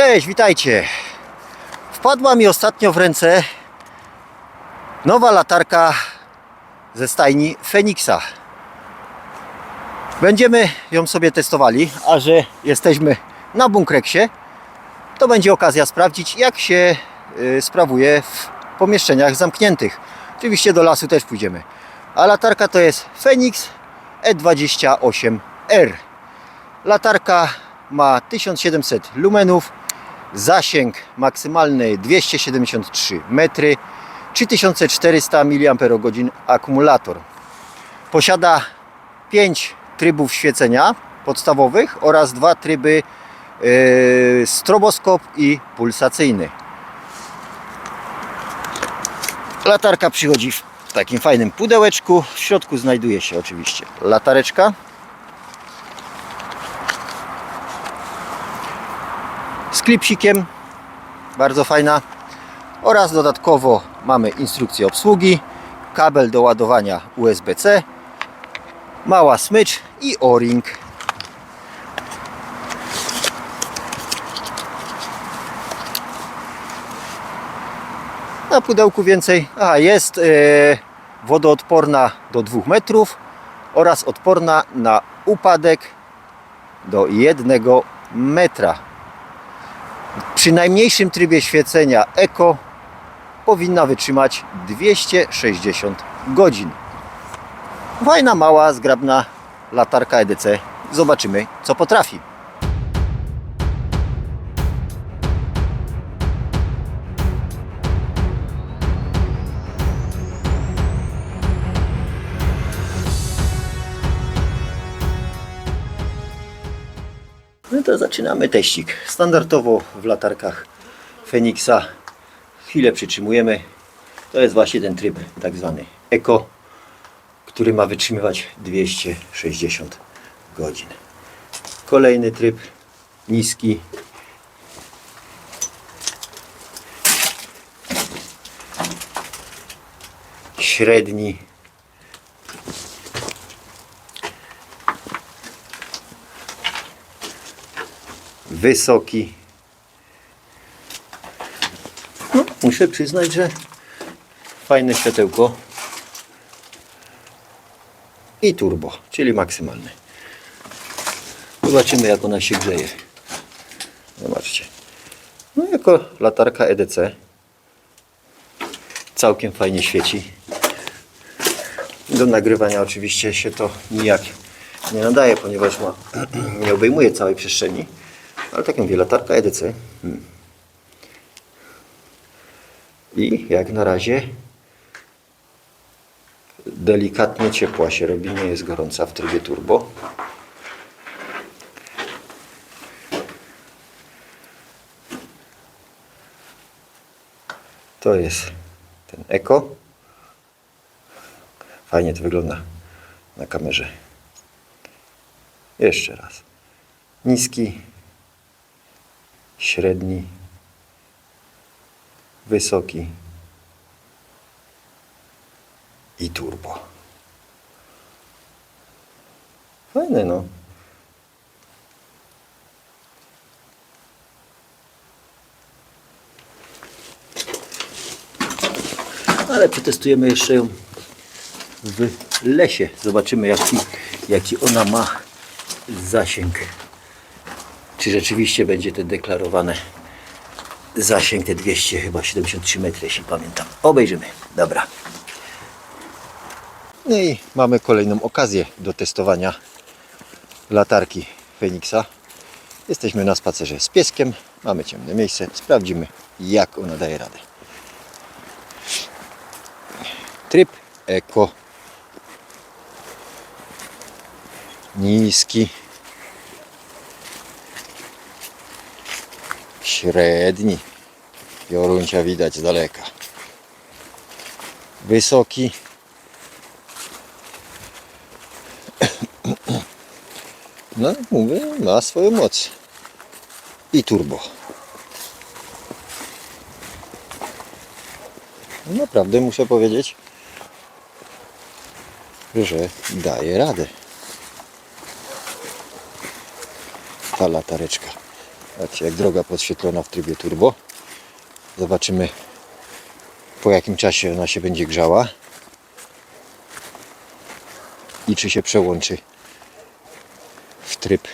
Cześć, witajcie. Wpadła mi ostatnio w ręce nowa latarka ze stajni Feniksa. Będziemy ją sobie testowali, a że jesteśmy na Bunkreksie, to będzie okazja sprawdzić, jak się y, sprawuje w pomieszczeniach zamkniętych. Oczywiście do lasu też pójdziemy. A latarka to jest Fenix E E28R. Latarka ma 1700 lumenów, zasięg maksymalny 273 metry, 3400 mAh akumulator. Posiada 5 trybów świecenia podstawowych oraz dwa tryby yy, stroboskop i pulsacyjny. Latarka przychodzi w takim fajnym pudełeczku. W środku znajduje się oczywiście latareczka. Klipsikiem, bardzo fajna. Oraz dodatkowo mamy instrukcję obsługi, kabel do ładowania USB-C, mała smycz i o-ring. Na pudełku więcej. A jest e, wodoodporna do 2 metrów oraz odporna na upadek do 1 metra. Przy najmniejszym trybie świecenia Eco powinna wytrzymać 260 godzin. Fajna, mała, zgrabna latarka EDC. Zobaczymy, co potrafi. No to zaczynamy teścik. Standardowo w latarkach Fenixa chwilę przytrzymujemy. To jest właśnie ten tryb tak zwany Eco, który ma wytrzymywać 260 godzin. Kolejny tryb niski. Średni wysoki. No, muszę przyznać, że fajne światełko. I turbo, czyli maksymalny. Zobaczymy jak ona się grzeje. Zobaczcie. No jako latarka EDC całkiem fajnie świeci. Do nagrywania oczywiście się to nijak nie nadaje, ponieważ ma, nie obejmuje całej przestrzeni. Ale tak jak mówię, latarka EDC. Hmm. I jak na razie delikatnie ciepła się robi, nie jest gorąca w trybie turbo. To jest ten Eco. Fajnie to wygląda na kamerze. Jeszcze raz. Niski, średni, wysoki i turbo. Fajne no. Ale przetestujemy jeszcze ją w lesie. Zobaczymy jaki, jaki ona ma zasięg czy rzeczywiście będzie ten deklarowany zasięg te 200 chyba 73 metry, jeśli pamiętam. Obejrzymy. Dobra. No i mamy kolejną okazję do testowania latarki Feniksa. Jesteśmy na spacerze z pieskiem. Mamy ciemne miejsce. Sprawdzimy jak ona daje radę. Tryb Eco. Niski. Średni. Pioruncia widać z daleka. Wysoki. No, mówię, ma swoją moc. I turbo. Naprawdę muszę powiedzieć, że daje radę. Ta latareczka. Patrzcie, jak droga podświetlona w trybie turbo. Zobaczymy po jakim czasie ona się będzie grzała i czy się przełączy w tryb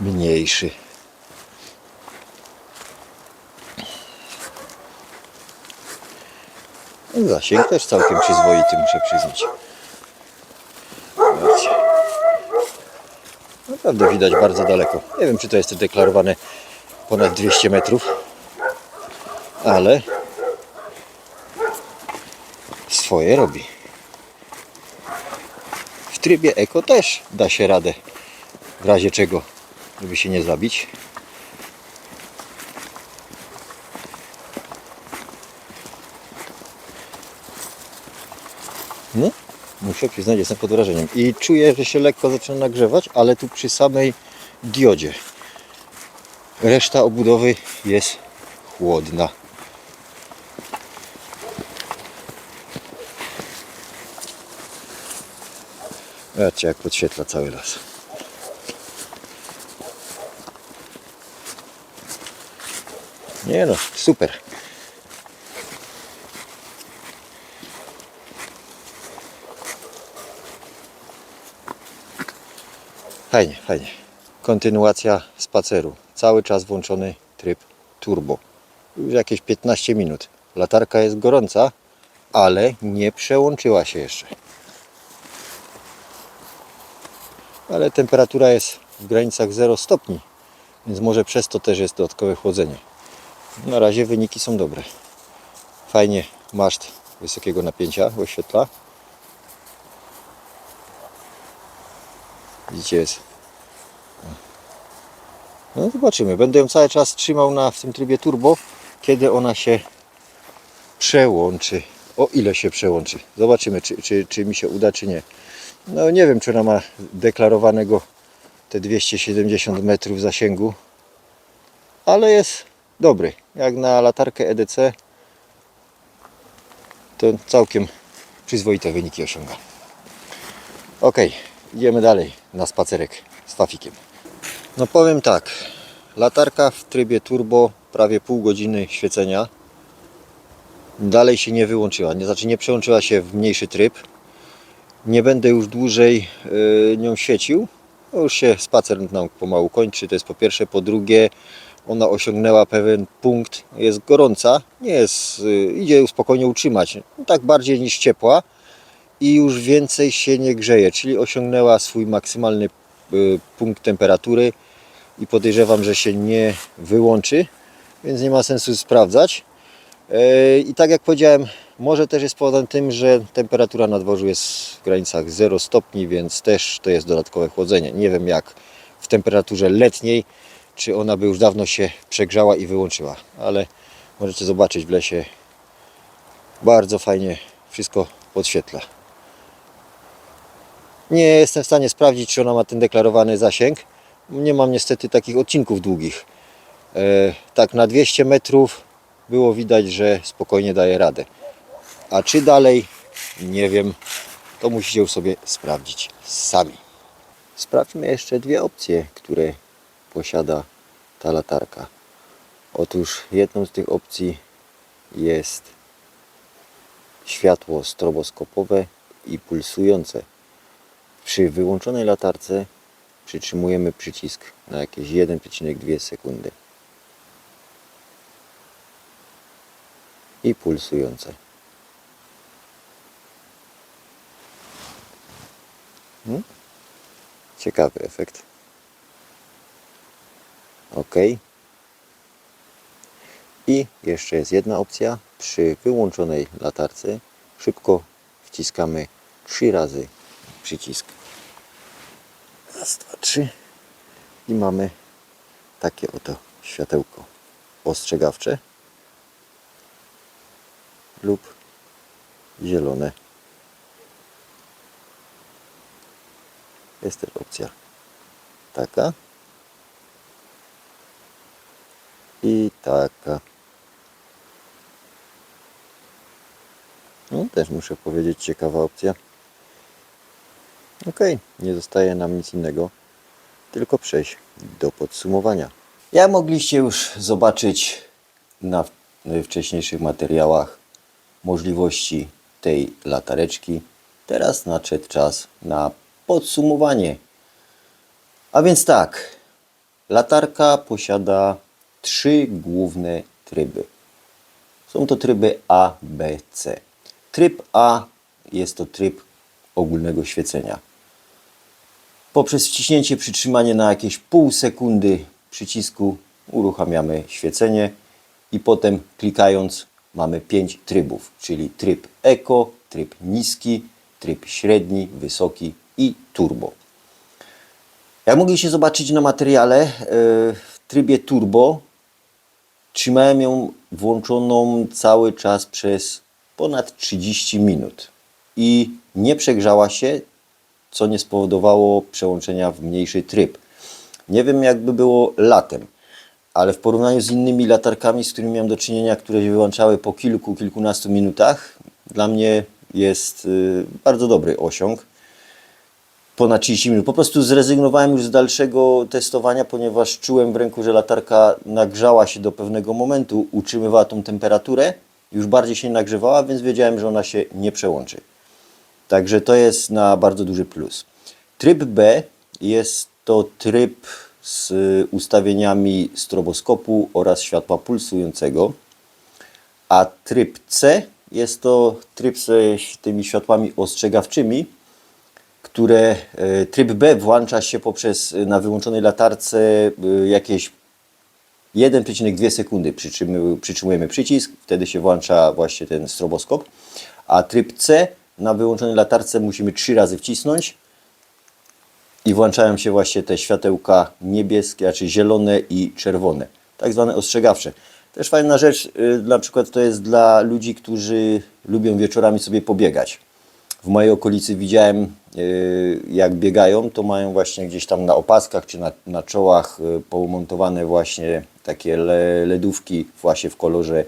mniejszy. Zasięg też całkiem przyzwoity, muszę przyznać. Zobaczcie. Naprawdę widać bardzo daleko. Nie wiem, czy to jest deklarowane ponad 200 metrów, ale swoje robi. W trybie eko też da się radę, w razie czego, żeby się nie zabić. No, muszę przyznać, jestem pod wrażeniem. I czuję, że się lekko zaczyna nagrzewać, ale tu przy samej diodzie. Reszta obudowy jest chłodna. Zobaczcie jak podświetla cały las. Nie no, super. Fajnie, fajnie. Kontynuacja spaceru. Cały czas włączony tryb turbo. Już jakieś 15 minut. Latarka jest gorąca, ale nie przełączyła się jeszcze. Ale temperatura jest w granicach 0 stopni, więc może przez to też jest dodatkowe chłodzenie. Na razie wyniki są dobre. Fajnie maszt wysokiego napięcia oświetla. Widzicie jest. No zobaczymy. Będę ją cały czas trzymał na, w tym trybie turbo, kiedy ona się przełączy. O ile się przełączy. Zobaczymy, czy, czy, czy mi się uda, czy nie. No nie wiem, czy ona ma deklarowanego te 270 metrów zasięgu, ale jest dobry. Jak na latarkę EDC, to całkiem przyzwoite wyniki osiąga. Ok, idziemy dalej na spacerek z Fafikiem. No powiem tak, latarka w trybie turbo, prawie pół godziny świecenia. Dalej się nie wyłączyła, nie, znaczy nie przełączyła się w mniejszy tryb. Nie będę już dłużej y, nią świecił. No już się spacer nam pomału kończy, to jest po pierwsze. Po drugie, ona osiągnęła pewien punkt, jest gorąca, nie jest, y, idzie ją spokojnie utrzymać, no tak bardziej niż ciepła i już więcej się nie grzeje, czyli osiągnęła swój maksymalny y, punkt temperatury i podejrzewam, że się nie wyłączy, więc nie ma sensu sprawdzać. E, I tak jak powiedziałem, może też jest powodem tym, że temperatura na dworzu jest w granicach 0 stopni, więc też to jest dodatkowe chłodzenie. Nie wiem jak w temperaturze letniej, czy ona by już dawno się przegrzała i wyłączyła, ale możecie zobaczyć w lesie bardzo fajnie wszystko podświetla. Nie jestem w stanie sprawdzić, czy ona ma ten deklarowany zasięg. Nie mam niestety takich odcinków długich. E, tak na 200 metrów było widać, że spokojnie daje radę. A czy dalej? Nie wiem. To musicie już sobie sprawdzić sami. Sprawdźmy jeszcze dwie opcje, które posiada ta latarka. Otóż jedną z tych opcji jest światło stroboskopowe i pulsujące. Przy wyłączonej latarce przytrzymujemy przycisk na jakieś 1,2 sekundy. I pulsujące. Hmm? Ciekawy efekt. OK. I jeszcze jest jedna opcja. Przy wyłączonej latarce szybko wciskamy trzy razy przycisk. Raz, dwa, trzy. I mamy takie oto światełko ostrzegawcze lub zielone. Jest też opcja taka i taka. No, też muszę powiedzieć, ciekawa opcja. Ok, nie zostaje nam nic innego, tylko przejść do podsumowania. Jak mogliście już zobaczyć na wcześniejszych materiałach możliwości tej latareczki, teraz nadszedł czas na podsumowanie. A więc tak, latarka posiada trzy główne tryby. Są to tryby A, B, C. Tryb A jest to tryb ogólnego świecenia. Poprzez wciśnięcie przytrzymanie na jakieś pół sekundy przycisku uruchamiamy świecenie i potem klikając mamy pięć trybów, czyli tryb Eco, tryb niski, tryb średni, wysoki i turbo. Jak mogliście zobaczyć na materiale, e, w trybie turbo trzymałem ją włączoną cały czas przez ponad 30 minut i nie przegrzała się, co nie spowodowało przełączenia w mniejszy tryb. Nie wiem, jakby było latem, ale w porównaniu z innymi latarkami, z którymi miałem do czynienia, które wyłączały po kilku, kilkunastu minutach, dla mnie jest y, bardzo dobry osiąg. Ponad 30 minut. Po prostu zrezygnowałem już z dalszego testowania, ponieważ czułem w ręku, że latarka nagrzała się do pewnego momentu, utrzymywała tą temperaturę, już bardziej się nagrzewała, więc wiedziałem, że ona się nie przełączy. Także to jest na bardzo duży plus. Tryb B jest to tryb z ustawieniami stroboskopu oraz światła pulsującego, a tryb C jest to tryb z tymi światłami ostrzegawczymi, które e, tryb B włącza się poprzez e, na wyłączonej latarce e, jakieś 1,2 sekundy przytrzymujemy, przytrzymujemy przycisk, wtedy się włącza właśnie ten stroboskop, a tryb C na wyłączonej latarce musimy trzy razy wcisnąć i włączają się właśnie te światełka niebieskie, znaczy zielone i czerwone, tak zwane ostrzegawcze. Też fajna rzecz, y, na przykład to jest dla ludzi, którzy lubią wieczorami sobie pobiegać. W mojej okolicy widziałem, y, jak biegają, to mają właśnie gdzieś tam na opaskach czy na, na czołach y, pomontowane właśnie takie le- ledówki właśnie w kolorze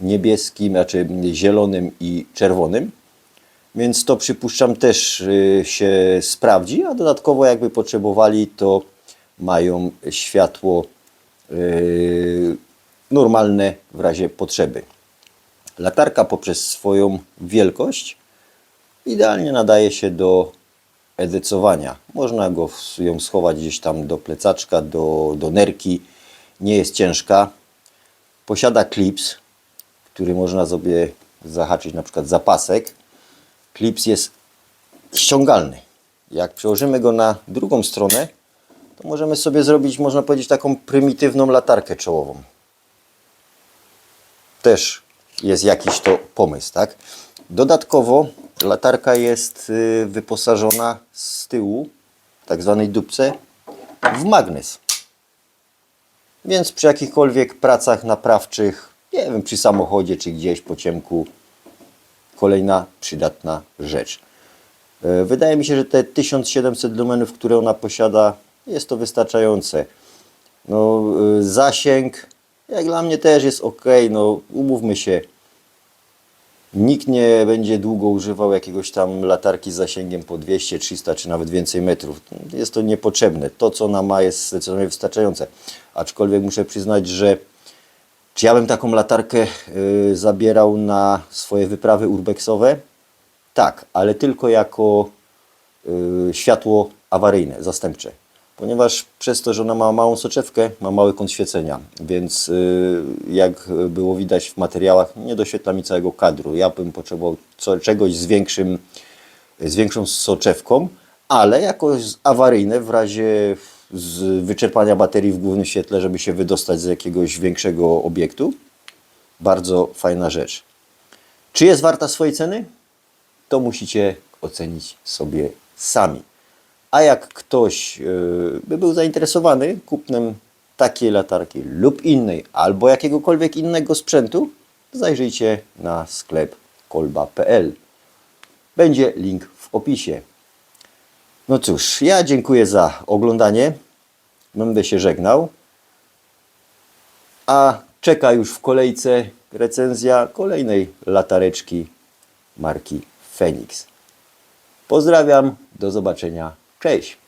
niebieskim, znaczy zielonym i czerwonym. Więc to przypuszczam też y, się sprawdzi, a dodatkowo jakby potrzebowali, to mają światło y, normalne w razie potrzeby. Latarka poprzez swoją wielkość idealnie nadaje się do edycowania. Można go, ją schować gdzieś tam do plecaczka, do, do nerki. Nie jest ciężka. Posiada klips, który można sobie zahaczyć na przykład za pasek. Klips jest ściągalny. Jak przełożymy go na drugą stronę, to możemy sobie zrobić, można powiedzieć, taką prymitywną latarkę czołową. Też jest jakiś to pomysł, tak? Dodatkowo latarka jest y, wyposażona z tyłu, tak zwanej dupce, w magnes. Więc przy jakichkolwiek pracach naprawczych, nie wiem, przy samochodzie czy gdzieś po ciemku, kolejna przydatna rzecz. E, Wydaje mi się, że te 1700 lumenów, które ona posiada, jest to wystarczające. No, y, zasięg, jak dla mnie też jest ok, no umówmy się. Nikt nie będzie długo używał jakiegoś tam latarki z zasięgiem po 200, 300 czy nawet więcej metrów. Jest to niepotrzebne. To, co ona ma, jest zdecydowanie wystarczające. Aczkolwiek muszę przyznać, że czy ja bym taką latarkę y, zabierał na swoje wyprawy urbexowe? Tak, ale tylko jako y, światło awaryjne, zastępcze. Ponieważ przez to, że ona ma małą soczewkę, ma mały kąt świecenia, więc y, jak było widać w materiałach, nie doświetla mi całego kadru. Ja bym potrzebował co, czegoś z, większym, z większą soczewką, ale jako awaryjne w razie z wyczerpania baterii w głównym świetle, żeby się wydostać z jakiegoś większego obiektu. Bardzo fajna rzecz. Czy jest warta swojej ceny? To musicie ocenić sobie sami. A jak ktoś yy, by był zainteresowany kupnem takiej latarki lub innej, albo jakiegokolwiek innego sprzętu, zajrzyjcie na sklep kolba.pl. Będzie link w opisie. No cóż, ja dziękuję za oglądanie. Będę się żegnał. A czeka już w kolejce recenzja kolejnej latareczki marki Phoenix. Pozdrawiam, do zobaczenia. Cześć!